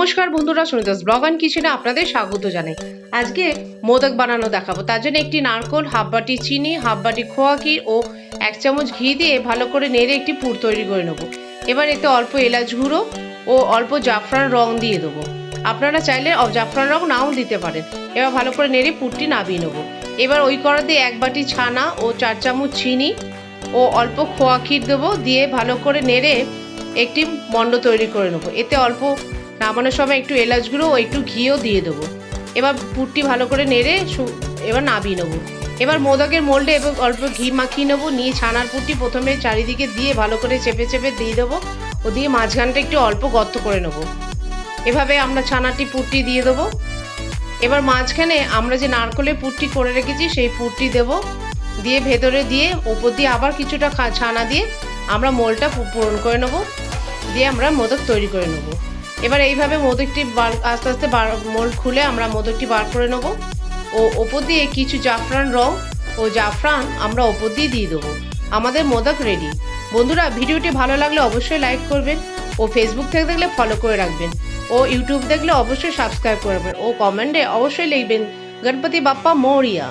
নমস্কার বন্ধুরা, সুনিতাস blog and কিচেনে আপনাদের স্বাগত জানাই। আজকে মোদক বানানো দেখাবো। তার জন্য একটি নারকোল, হাফ বাটি চিনি, হাফ বাটি খোয়া ক্ষীর ও এক চামচ ঘি দিয়ে ভালো করে নেড়ে একটি পুর তৈরি করে নেব। এবার এতে অল্প এলাচ গুঁড়ো ও অল্প জাফরান রং দিয়ে দেবো। আপনারা চাইলে জাফরান রং নাও দিতে পারেন। এবার ভালো করে নেড়ে পুরটি নাবিয়ে নেব। এবার ওই কড়াতে এক বাটি ছানা ও চার চামচ চিনি ও অল্প খোয়া ক্ষীর দেবো। দিয়ে ভালো করে নেড়ে একটি মণ্ড তৈরি করে নেব। এতে অল্প নামানোর সময় একটু এলাচ গুঁড়ো ও একটু ঘিও দিয়ে দেবো। এবার পুরটি ভালো করে নেড়ে এবার নাবিয়ে নেব। এবার মোদকের মোল্ডে এবং অল্প ঘি মাখিয়ে নেব। নিয়ে ছানার পুরটি প্রথমে চারিদিকে দিয়ে ভালো করে চেপে চেপে দিয়ে দেবো। ও দিয়ে মাঝখানটা একটু অল্প গর্ত করে নেব। এভাবে আমরা ছানাটি পুরটি দিয়ে দেবো। এবার মাঝখানে আমরা যে নারকলের পুরটি করে রেখেছি, সেই পুরটি দেবো। দিয়ে ভেতরে দিয়ে ওপর দিয়ে আবার কিছুটা ছানা দিয়ে আমরা মোলটা পূরণ করে নেব। দিয়ে আমরা মোদক তৈরি করে নেব। এবার এইভাবে মোদকটি বার, আস্তে আস্তে বার মোল খুলে আমরা মোদকটি বার করে নেব। ও ওপর দিয়ে কিছু জাফরান রং ও জাফরান আমরা ওপর দিয়ে দিয়ে দেবো। আমাদের মোদক রেডি। বন্ধুরা, ভিডিওটি ভালো লাগলে অবশ্যই লাইক করবেন ও ফেসবুক থেকে দেখলে ফলো করে রাখবেন। ও ইউটিউব দেখলে অবশ্যই সাবস্ক্রাইব করবেন ও কমেন্টে অবশ্যই লিখবেন, গণপতি বাপ্পা মৌরিয়া।